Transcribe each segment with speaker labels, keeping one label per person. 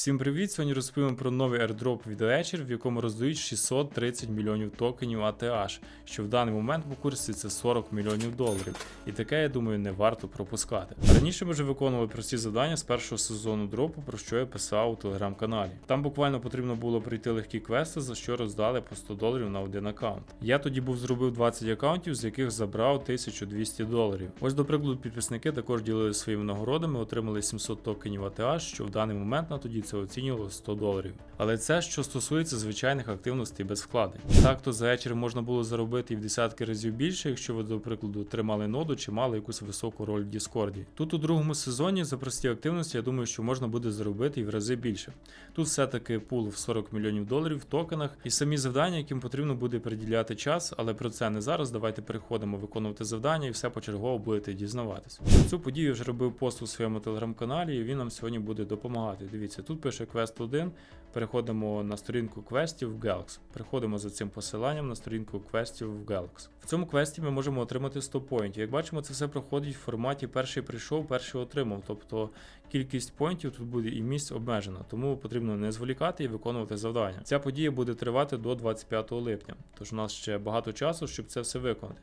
Speaker 1: Всім привіт! Сьогодні розповімо про новий airdrop від Etcher, в якому роздають 630 мільйонів токенів ATH, що в даний момент по курсі це 40 мільйонів доларів. І таке, я думаю, не варто пропускати. Раніше ми вже виконували прості завдання з першого сезону дропу, про що я писав у телеграм-каналі. Там буквально потрібно було пройти легкі квести, за що роздали по 100 доларів на один аккаунт. Я тоді був зробив 20 аккаунтів, з яких забрав 1200 доларів. Ось, до прикладу, підписники також ділили своїми нагородами, отримали 700 токенів ATH, що в даний момент на тоді це оцінювало 100 доларів. Але це що стосується звичайних активностей без вкладень. Так то за вечір можна було заробити і в десятки разів більше, якщо ви, до прикладу, тримали ноду чи мали якусь високу роль в Діскорді. Тут у другому сезоні за прості активності, я думаю, що можна буде заробити і в рази більше. Тут все-таки пул в 40 мільйонів доларів в токенах і самі завдання, яким потрібно буде приділяти час, але про це не зараз. Давайте переходимо виконувати завдання і все почергово будете дізнаватись. Цю подію вже робив пост у своєму телеграм-каналі, і він нам сьогодні буде допомагати. Дивіться, тут пише квест 1. Переходимо на сторінку квестів в Galax. Переходимо за цим посиланням на сторінку квестів в Galax. В цьому квесті ми можемо отримати 100 поінтів. Як бачимо, це все проходить в форматі перший прийшов, перший отримав. Тобто кількість поінтів тут буде і місць обмежена, тому потрібно не зволікати і виконувати завдання. Ця подія буде тривати до 25 липня, тож у нас ще багато часу, щоб це все виконати.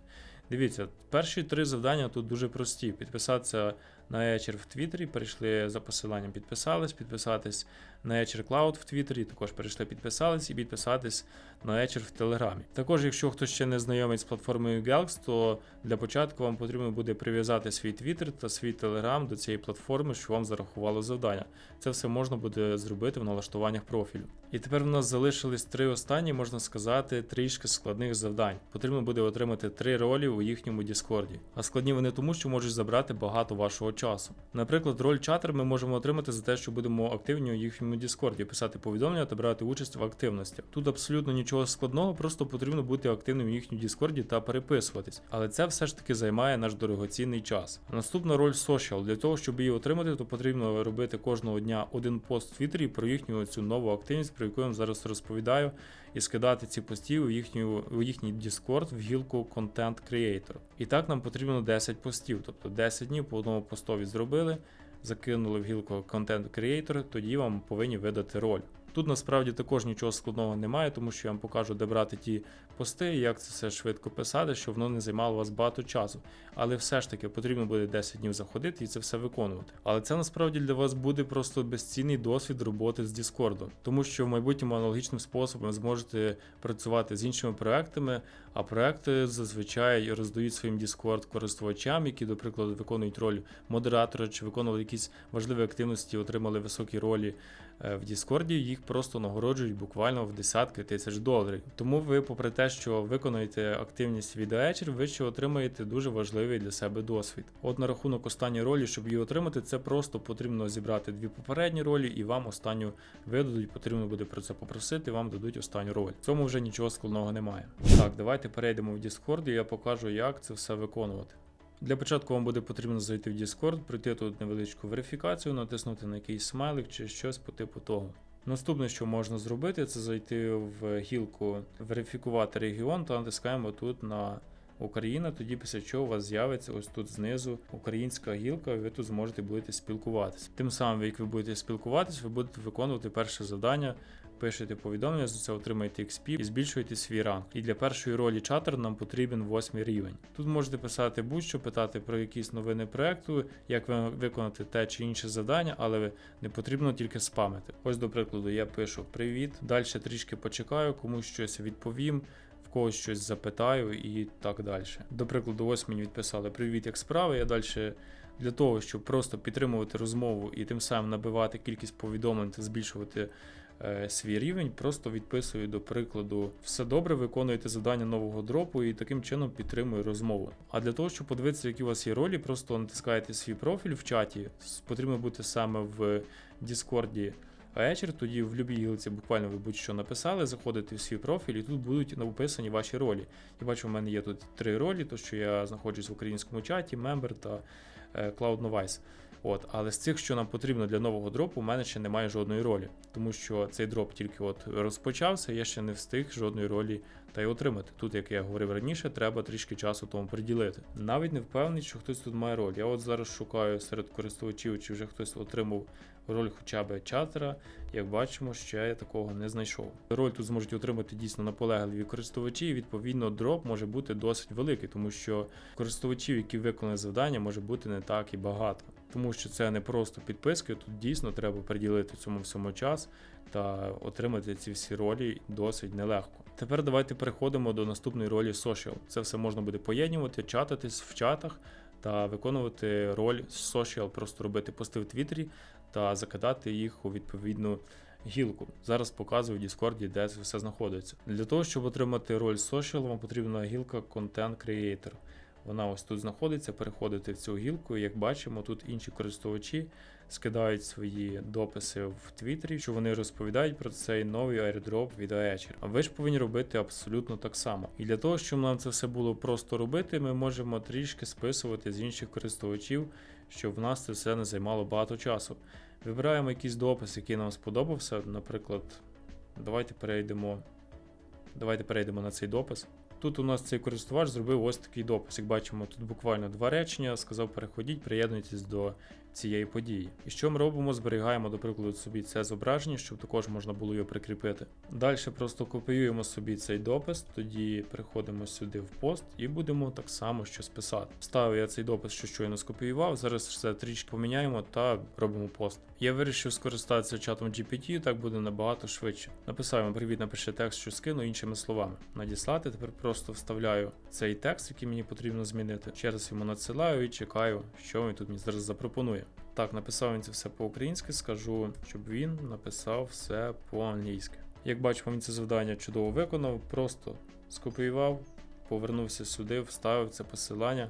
Speaker 1: Дивіться, перші три завдання тут дуже прості. Підписатися на Etcher в Твіттері, перейшли за посиланням, підписались, підписатись на Etcher Cloud в Твіттері, також перейшли підписались і підписатись на Etcher в Телеграмі. Також, якщо хтось ще не знайомий з платформою Galax, то для початку вам потрібно буде прив'язати свій Twitter та свій Telegram до цієї платформи, що вам зарахувало завдання. Це все можна буде зробити в налаштуваннях профілю. І тепер у нас залишились три останні, можна сказати, трішки складних завдань. Потрібно буде отримати три ролі у їхньому Діскорді. А складні вони тому, що можуть забрати багато вашого часу. Наприклад, роль чатер ми можемо отримати за те, що будемо активні у їхньому Діскорді, писати повідомлення та брати участь в активностях. Тут абсолютно нічого складного, просто потрібно бути активним у їхньому Діскорді та переписуватись. Але це все ж таки займає наш дорогоцінний час. Наступна роль Social. Для того, щоб її отримати, то потрібно робити кожного дня один пост в Твіттері про їхню цю нову активність, про яку я вам зараз розповідаю, і скидати ці пості у, їхню, у їхній Discord в гілку Content Creator. І так нам потрібно 10 постів, тобто 10 днів по одному постові зробили, закинули в гілку Content Creator, тоді вам повинні видати роль. Тут насправді також нічого складного немає, тому що я вам покажу, де брати ті пости, як це все швидко писати, щоб воно не займало вас багато часу. Але все ж таки потрібно буде 10 днів заходити і це все виконувати. Але це насправді для вас буде просто безцінний досвід роботи з Discord, тому що в майбутньому аналогічним способом зможете працювати з іншими проектами, а проекти зазвичай роздають своїм Discord користувачам, які, до прикладу, виконують роль модератора чи виконували якісь важливі активності, отримали високі ролі в Discord, їх просто нагороджують буквально в десятки тисяч доларів. Тому ви, попри те, що виконуєте активність відеоечер, ви ще отримаєте дуже важливий для себе досвід. От на рахунок останньої ролі, щоб її отримати, це просто потрібно зібрати дві попередні ролі, і вам останню видадуть. Потрібно буде про це попросити, вам дадуть останню роль. В цьому вже нічого складного немає. Так, давайте перейдемо в Discord і я покажу, як це все виконувати. Для початку вам буде потрібно зайти в Discord, пройти тут невеличку верифікацію, натиснути на якийсь смайлик чи щось по типу того. Наступне, що можна зробити, це зайти в гілку верифікувати регіон та натискаємо тут на Україна, тоді після чого у вас з'явиться ось тут знизу українська гілка, ви тут зможете будете спілкуватися. Тим самим, як ви будете спілкуватись, ви будете виконувати перше завдання. Пишете повідомлення, за це отримаєте XP і збільшуєте свій ранг. І для першої ролі чатер нам потрібен восьмий рівень. Тут можете писати будь-що, питати про якісь новини проекту, як ви виконати те чи інше завдання, але не потрібно тільки спамити. Ось, до прикладу, я пишу привіт. Далі трішки почекаю, комусь щось відповім. В когось щось запитаю і так далі. До прикладу, ось мені відписали Привіт, як справи. Я далі для того, щоб просто підтримувати розмову і тим самим набивати кількість повідомлень та збільшувати свій рівень, просто відписую до прикладу, все добре, виконуєте завдання нового дропу і таким чином підтримую розмову. А для того, щоб подивитися, які у вас є ролі, просто натискаєте свій профіль в чаті. Потрібно бути саме в Діскорді вечір, тоді в любій гілці буквально ви будь-що написали, заходите в свій профіль, і тут будуть написані ваші ролі. Я бачу, в мене є тут три ролі, то що я знаходжусь в українському чаті, Member та е, Cloud Novice. От, але з цих, що нам потрібно для нового дропу, у мене ще немає жодної ролі, тому що цей дроп тільки от розпочався, я ще не встиг жодної ролі та й отримати. Тут, як я говорив раніше, треба трішки часу тому приділити. Навіть не впевнений, що хтось тут має роль. Я от зараз шукаю серед користувачів, чи вже хтось отримав роль хоча б чатера, як бачимо, ще я такого не знайшов. Роль тут зможуть отримати дійсно наполегливі користувачі, і відповідно дроп може бути досить великий, тому що користувачів, які виконали завдання, може бути не так і багато. Тому що це не просто підписки, тут дійсно треба приділити цьому всьому час та отримати ці всі ролі досить нелегко. Тепер давайте переходимо до наступної ролі Social. Це все можна буде поєднувати, чататись в чатах та виконувати роль Social, просто робити пости в Твіттері та закидати їх у відповідну гілку. Зараз показую в Discord, де це все знаходиться. Для того, щоб отримати роль Social, вам потрібна гілка Content Creator. Вона ось тут знаходиться, переходите в цю гілку, як бачимо, тут інші користувачі скидають свої дописи в Твіттері, що вони розповідають про цей новий airdrop від Aether. А ви ж повинні робити абсолютно так само. І для того, щоб нам це все було просто робити, ми можемо трішки списувати з інших користувачів, щоб в нас це все не займало багато часу. Вибираємо якийсь допис, який нам сподобався. Наприклад, давайте перейдемо. Давайте перейдемо на цей допис. Тут у нас цей користувач зробив ось такий допис. Як бачимо, тут буквально два речення, сказав переходіть, приєднуйтесь до цієї події. І що ми робимо? Зберігаємо, до прикладу, собі це зображення, щоб також можна було його прикріпити. Далі просто копіюємо собі цей допис, тоді переходимо сюди в пост і будемо так само щось писати. Ставив я цей допис, що щойно скопіював. Зараз все трішки поміняємо та робимо пост. Я вирішив скористатися чатом GPT, так буде набагато швидше. Написав йому привіт, напиши текст, що скину іншими словами. Надіслати тепер просто вставляю цей текст, який мені потрібно змінити. Ще раз йому надсилаю і чекаю, що він тут мені зараз запропонує. Так, написав він це все по-українськи, скажу, щоб він написав все по-англійськи. Як бачимо, він це завдання чудово виконав, просто скопіював, повернувся сюди, вставив це посилання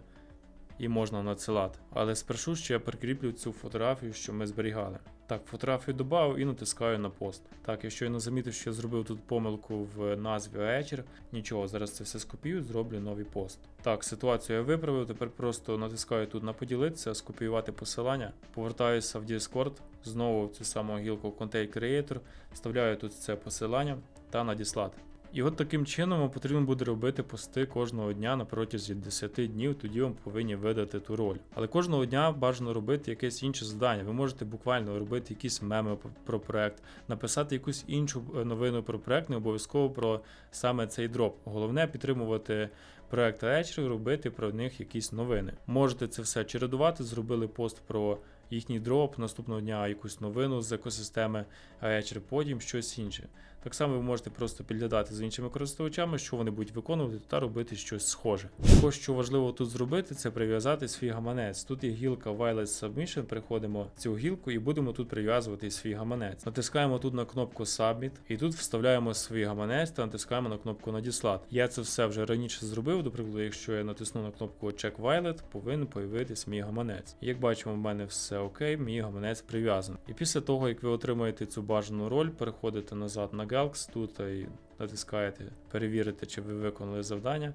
Speaker 1: і можна надсилати. Але спершу ще я прикріплю цю фотографію, що ми зберігали. Так, фотографію додав і натискаю на пост. Так, я щойно замітив, що я зробив тут помилку в назві вечір. Нічого, зараз це все скопію, зроблю новий пост. Так, ситуацію я виправив. Тепер просто натискаю тут на поділитися, скопіювати посилання, повертаюся в Discord, знову в цю саму гілку Content Creator, вставляю тут це посилання та надіслати. І от таким чином вам потрібно буде робити пости кожного дня на протязі 10 днів, тоді вам повинні видати ту роль. Але кожного дня бажано робити якесь інше завдання. Ви можете буквально робити якісь меми про проект, написати якусь іншу е, новину про проект, не обов'язково про саме цей дроп. Головне підтримувати проект Aether, робити про них якісь новини. Можете це все чередувати, зробили пост про їхній дроп, наступного дня якусь новину з екосистеми Aether, потім щось інше. Так само ви можете просто підглядати з іншими користувачами, що вони будуть виконувати, та робити щось схоже. Також, що важливо тут зробити, це прив'язати свій гаманець. Тут є гілка Wireless Submission, переходимо в цю гілку і будемо тут прив'язувати свій гаманець. Натискаємо тут на кнопку Submit, і тут вставляємо свій гаманець та натискаємо на кнопку Надіслати. Я це все вже раніше зробив. До прикладу, якщо я натисну на кнопку Check Wallet, повинен появитись мій гаманець. Як бачимо, в мене все окей, мій гаманець прив'язаний. І після того, як ви отримаєте цю бажану роль, переходите назад на Galx тут і натискаєте перевірити, чи ви виконали завдання.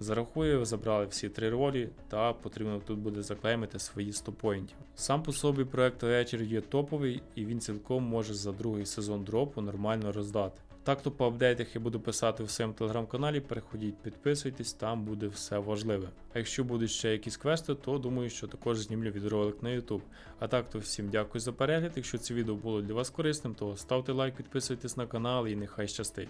Speaker 1: Зарахує, забрали всі три ролі, та потрібно тут буде заклеймити свої 100 поінтів. Сам по собі проект Aether є топовий і він цілком може за другий сезон дропу нормально роздати. Так то по апдейтах я буду писати в своєму телеграм-каналі, переходіть, підписуйтесь, там буде все важливе. А якщо будуть ще якісь квести, то думаю, що також знімлю відеоролик на YouTube. А так то всім дякую за перегляд. Якщо це відео було для вас корисним, то ставте лайк, підписуйтесь на канал і нехай щастить.